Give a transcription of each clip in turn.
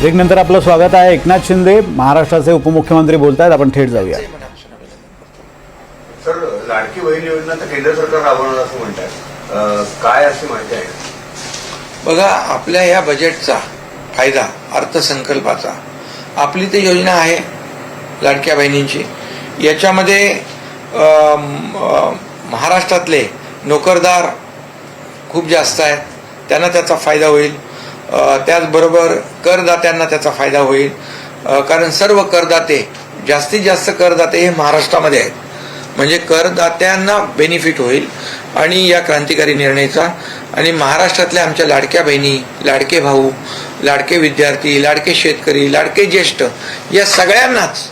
Break नंतर आपलं स्वागत आहे एकनाथ शिंदे. महाराष्ट्राचे उपमुख्यमंत्री बोलत आहेत आपण थेट जाऊया. सर लाडकी बहीण योजना तर केंद्र सरकार राबवणार असं म्हणतात काय अशी माहिती आहे? बघा आपल्या या बजेटचा फायदा अर्थसंकल्पाचा आपली तर योजना आहे लाडक्या बहिणींची. याच्यामध्ये महाराष्ट्रातले नोकरदार खूप जास्त आहेत. त्यांना त्याचा फायदा होईल. त्याचबरोबर करदात्यांना त्याचा फायदा होईल. कारण सर्व करदाते जास्तीत जास्त करदाते हे महाराष्ट्रामध्ये आहेत. म्हणजे करदात्यांना बेनिफिट होईल आणि या क्रांतिकारी निर्णयाचा आणि महाराष्ट्रातल्या आमच्या लाडक्या बहिणी लाडके भाऊ लाडके विद्यार्थी लाडके शेतकरी लाडके ज्येष्ठ या सगळ्यांनाच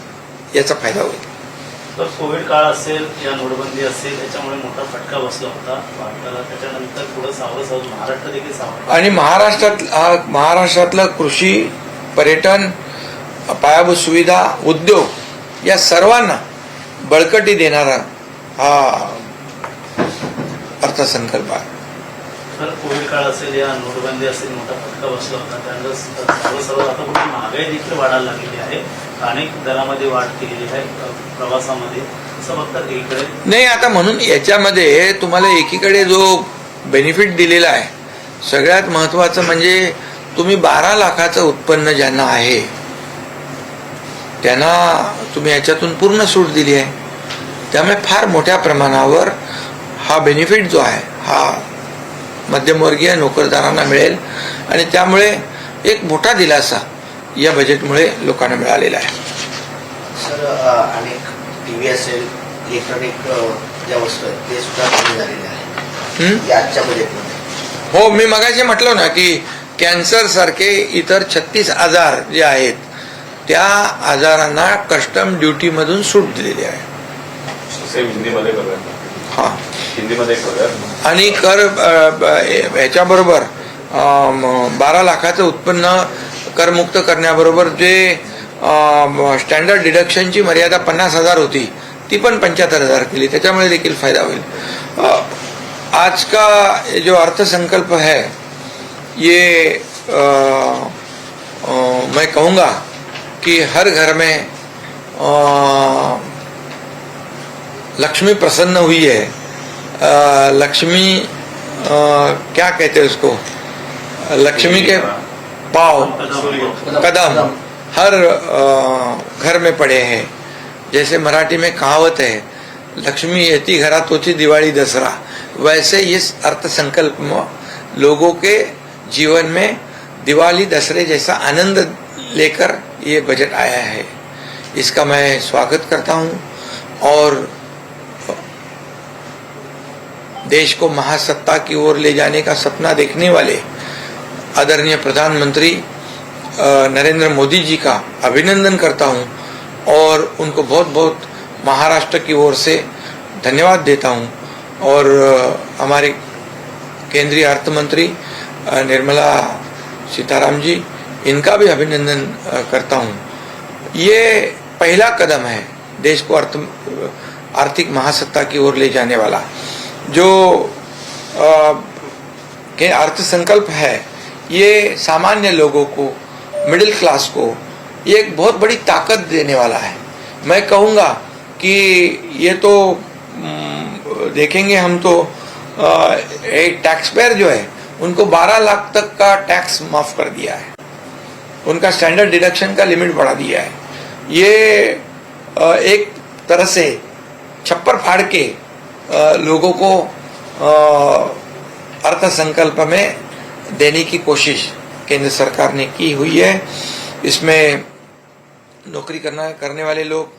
याचा फायदा होईल. तर कोविड काळ असेल या नोटबंदी असेल त्याच्यामुळे मोठा फटका बसला होता भारताला. त्याच्यानंतर पुढे सावरत सावरत महाराष्ट्र देखील सावरत आणि महाराष्ट्रात हा महाराष्ट्रातलं कृषी पर्यटन पायाभूत सुविधा उद्योग या सर्वांना बळकटी देणारा हा अर्थसंकल्प आहे. तर कोविड काळ असेल या नोटबंदी असेल मोठा फटका बसला होता. त्यानंतर सर्व सर्व आता कुठे महागाई देखील वाढायला लागलेली आहे. अनेक दरामध्ये वाढ केलेली आहे प्रवासामध्ये. नाही आता म्हणून याच्यामध्ये तुम्हाला एकीकडे जो बेनिफिट दिलेला आहे सगळ्यात महत्वाचं म्हणजे तुम्ही बारा लाखाचं उत्पन्न ज्यांना आहे त्यांना तुम्ही याच्यातून पूर्ण सूट दिली आहे. त्यामुळे फार मोठ्या प्रमाणावर हा बेनिफिट जो आहे हा मध्यमवर्गीय नोकरदारांना मिळेल. आणि त्यामुळे एक मोठा दिलासा या बजेटमुळे लोकांना मिळालेला आहे. सर अनेक टी व्ही असेल इलेक्ट्रॉनिक ज्या वस्तू आहेत ते सुद्धा कमी झालेले आहेत. हं? या आजच्या बजेटमध्ये हो मी मगाशी म्हटलं ना की कॅन्सर सारखे इतर छत्तीस आजार जे आहेत त्या आजारांना कस्टम ड्युटी मधून सूट दिलेली आहे. हा. आणि कर याच्याबरोबर बारा लाखाचं उत्पन्न करमुक्त करण्याबरोबर जे स्टँडर्ड डिडक्शनची मर्यादा पन्नास हज़ार होती ती पण पंच्याहत्तर हज़ार केली. त्याच्यामुळे देखील फ़ायदा होईल. आज का जो अर्थसंकल्प है ये अ, अ, मैं कहूँगा कि हर घर में अ, लक्ष्मी प्रसन्न हुई है. अ, लक्ष्मी अ, क्या कहते हैं उसको? लक्ष्मी के। पाव कदम हर घर में पड़े हैं। जैसे मराठी में कहावत है लक्ष्मी येती घरात होती दिवाळी दसरा। वैसे इस अर्थसंकल्प में लोगों के जीवन में दिवाली दसरे जैसा आनंद लेकर ये बजट आया है। इसका मैं स्वागत करता हूँ और देश को महासत्ता की ओर ले जाने का सपना देखने वाले आदरणीय प्रधानमंत्री नरेंद्र मोदी जी का अभिनंदन करता हूँ और उनको बहुत बहुत महाराष्ट्र की ओर से धन्यवाद देता हूँ। और हमारे केंद्रीय अर्थ मंत्री निर्मला सीताराम जी, इनका भी अभिनंदन करता हूँ। ये पहला कदम है देश को अर्थ, आर्थिक महासत्ता की ओर ले जाने वाला। जो के अर्थसंकल्प है ये सामान्य लोगों को मिडिल क्लास को ये एक बहुत बड़ी ताकत देने वाला है। मैं कहूँगा कि ये तो हम्म, देखेंगे हम तो एक टैक्स पेयर जो है उनको 12 लाख तक का टैक्स माफ़ कर दिया है। उनका स्टैंडर्ड डिडक्शन का लिमिट बढ़ा दिया है। ये एक तरह से छप्पर फाड़ के लोगों को अर्थसंकल्प में देने की कोशिश केंद्र सरकार ने की हुई है। इसमें नौकरी करना करने वाले लोग